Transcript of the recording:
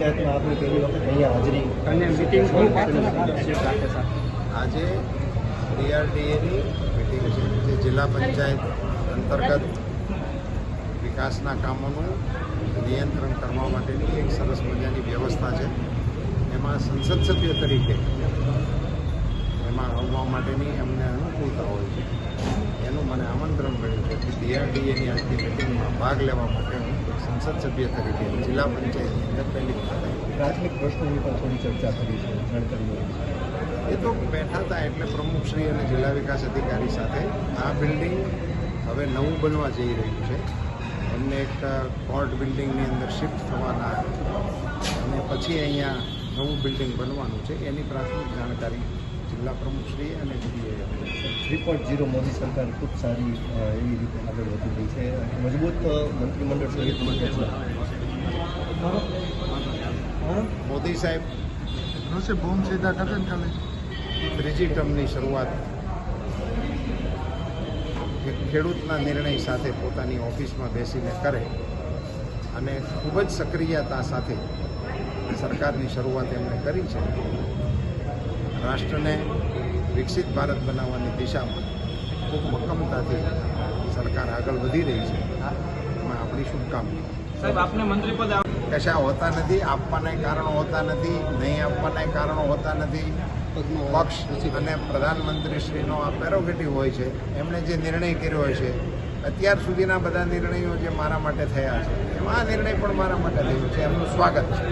પંચાયતમાં આપની પહેલી વખત અહીંયા હાજરી અને મીટિંગ આજે ડીઆરડીએની મિટિંગ છે જે જિલ્લા પંચાયત અંતર્ગત વિકાસના કામોનું નિયંત્રણ કરવા માટેની એક સરસ મજાની વ્યવસ્થા છે. એમાં સંસદ સભ્ય તરીકે એમાં આવવા માટેની એમને અનુકૂળતા હોય છે. એનું મને આમંત્રણ મળ્યું છે કે ડીઆરડીએની આજની મિટિંગમાં ભાગ લેવા માટે સંસદ સભ્ય તરીકે જિલ્લા પંચાયતની અંદર પહેલી પ્રાથમિક પ્રશ્નોની પણ થોડી ચર્ચા કરી છે એ તો બેઠા હતા એટલે પ્રમુખશ્રી અને જિલ્લા વિકાસ અધિકારી સાથે. આ બિલ્ડિંગ હવે નવું બનવા જઈ રહ્યું છે. એમને એક કોર્ટ બિલ્ડિંગની અંદર શિફ્ટ થવાના અને પછી અહીંયા નવું બિલ્ડિંગ બનવાનું છે. એની પ્રાથમિક જાણકારી જિલ્લા પ્રમુખશ્રી અને થ્રી પોઈન્ટ ઝીરો મોદી સરકાર ખૂબ સારી એવી રીતે આગળ વધી રહી છે. મજબૂત મંત્રીમંડળ સહિત મોદી સાહેબ બોમ્બ સીધા કરે ને કાલે ત્રીજી ટર્મની શરૂઆત ખેડૂતના નિર્ણય સાથે પોતાની ઓફિસમાં બેસીને કરે અને ખૂબ જ સક્રિયતા સાથે સરકારની શરૂઆત એમણે કરી છે. રાષ્ટ્રને વિકસિત ભારત બનાવવાની દિશામાં ખૂબ મક્કમતાથી સરકાર આગળ વધી રહી છે. એમાં આપણી શુભકામના. સાહેબ આપને મંત્રી પદ કશા હોતા નથી આપવાના કારણો હોતા નથી નહીં આપવાના કારણો હોતા નથી. પક્ષ અને પ્રધાનમંત્રીશ્રીનો આ પેરોગેટિવ હોય છે. એમણે જે નિર્ણય કર્યો હોય છે અત્યાર સુધીના બધા નિર્ણયો જે મારા માટે થયા છે એમાં આ નિર્ણય પણ મારા માટે થયો છે. એમનું સ્વાગત છે.